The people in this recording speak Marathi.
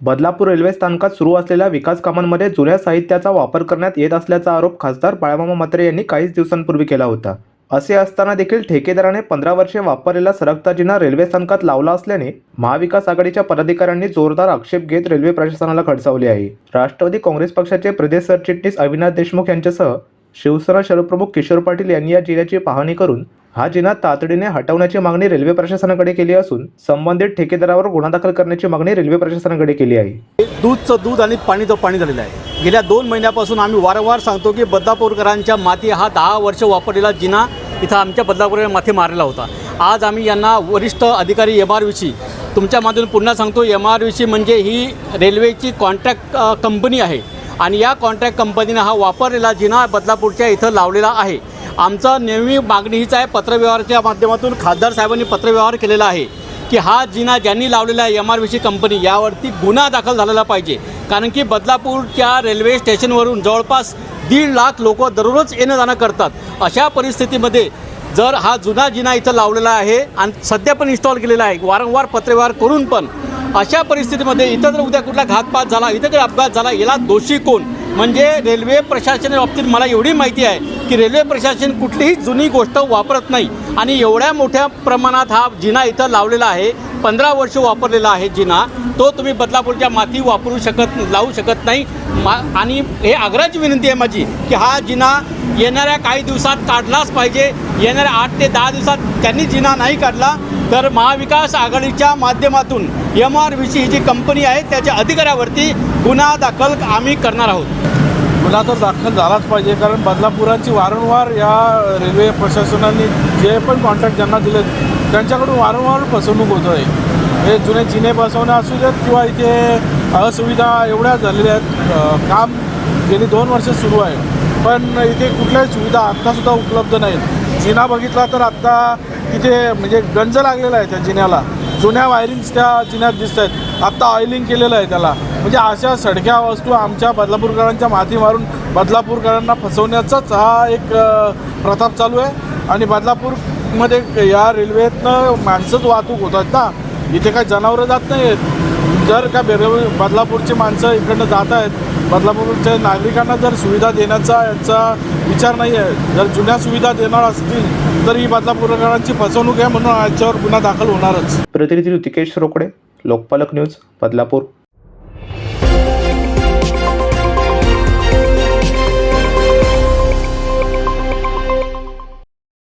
बदलापूर रेल्वे स्थानकात सुरू असलेल्या विकास कामांमध्ये जुन्या साहित्याचा वापर करण्यात येत असल्याचा आरोप खासदार बाळामामा म्हात्रे यांनी काहीच दिवसांपूर्वी केला होता. असे असताना देखील ठेकेदाराने पंधरा वर्षे वापरलेला सरकता जिना रेल्वे स्थानकात लावला असल्याने महाविकास आघाडीच्या पदाधिकाऱ्यांनी जोरदार आक्षेप घेत रेल्वे प्रशासनाला खडसावले आहे. राष्ट्रवादी काँग्रेस पक्षाचे प्रदेश सरचिटणीस अविनाश देशमुख यांच्यासह शिवसेना शहरप्रमुख किशोर पाटील यांनी या जिल्ह्याची पाहणी करून हा जिना तातडीने हटवण्याची मागणी रेल्वे प्रशासनाकडे केली असून संबंधित ठेकेदारावर गुन्हा दाखल करण्याची मागणी रेल्वे प्रशासनाकडे केली आहे. दूधचं दूध आणि पाणीचं पाणी झालेलं आहे. गेल्या दोन महिन्यापासून आम्ही वारंवार सांगतो की बदलापूरकरांच्या माती हा दहा वर्ष वापरलेला जिना इथं आमच्या बदलापूर माथे मारलेला होता. आज आम्ही यांना वरिष्ठ अधिकारी एम आर सी तुमच्या माध्यम पुन्हा सांगतो एम आर सी म्हणजे ही रेल्वेची कॉन्ट्रॅक्ट कंपनी आहे. आणि या कॉन्ट्रॅक्ट कंपनीनं हा वापरलेला जिना बदलापूरच्या इथं लावलेला आहे. आमचं नेहमी मागणी हीच आहे पत्रव्यवहाराच्या माध्यमातून खासदार साहेबांनी पत्रव्यवहार केलेला आहे की हा जिना ज्यांनी लावलेला आहे एम आर सी कंपनी यावरती गुन्हा दाखल झालेला पाहिजे. कारण की बदलापूरच्या रेल्वे स्टेशनवरून जवळपास दीड लाख लोक दररोज येणं जाणं करतात. अशा परिस्थितीमध्ये जर हा जुना जिना इथं लावलेला आहे आणि सध्या पण इन्स्टॉल केलेला आहे वारंवार पत्रव्यवहार करून पण अशा परिस्थितीमध्ये इथं जर उद्या कुठला घातपात झाला इथं जर अपघात झाला याला दोषी कोण? म्हणजे रेल्वे प्रशासनाच्या बाबतीत मला एवढी माहिती आहे की रेल्वे प्रशासन कुठलीही जुनी गोष्ट वापरत नाही. आणि एवढ्या मोठ्या प्रमाणात हा जिना इथं लावलेला आहे. पंधरा वर्ष वापरलेला आहे जिना. तो तुम्ही बदलापूरच्या माती वापरू शकत लावू शकत नाही. मा आणि हे आग्रहाची विनंती आहे माझी की हा जिना येणाऱ्या काही दिवसात काढलाच पाहिजे. येणाऱ्या आठ ते दहा दिवसात त्यांनी जिना नाही काढला तर महाविकास आघाडीच्या माध्यमातून एम आर व्ही ही जी कंपनी आहे त्याच्या अधिकाऱ्यावरती गुन्हा दाखल आम्ही करणार आहोत. गुन्हा तर दाखल झालाच पाहिजे कारण बदलापुरांची वारंवार या रेल्वे प्रशासनाने जे पण कॉन्ट्रॅक्ट ज्यांना दिले त्यांच्याकडून वारंवार फसवणूक होत आहे. हे जुने जिने बसवणं असू देत किंवा इथे असुविधा एवढ्या झालेल्या आहेत काम गेली दोन वर्ष सुरू आहे. पण इथे कुठल्याही सुविधा आत्तासुद्धा उपलब्ध नाहीत. जिना बघितला तर आत्ता तिथे म्हणजे गंज लागलेला आहे त्या जिन्याला. जुन्या वायरिंग्स त्या जिन्यात दिसत आहेत आत्ता ऑइलिंग केलेलं आहे त्याला. म्हणजे अशा सडक्या वस्तू आमच्या बदलापूरकरांच्या माती मारून बदलापूरकरांना फसवण्याचाच हा एक प्रताप चालू आहे. आणि बदलापूरमध्ये या रेल्वेतनं माणसंच वाहतूक होतात ना. इथे काय जनावरं जात नाही आहेत जर का बेर बदलापूरची माणसं इकडनं जात आहेत बदलापूरच्या नागरिकांना जर सुविधा देण्याचा यांचा विचार नाही आहे. जर जुन्या सुविधा देणार असतील तर ही बदलापूरकरांची फसवणूक आहे म्हणून याच्यावर गुन्हा दाखल होणारच. प्रतिनिधी ऋतिकेश रोकडे लोकपालक न्यूज बदलापूर.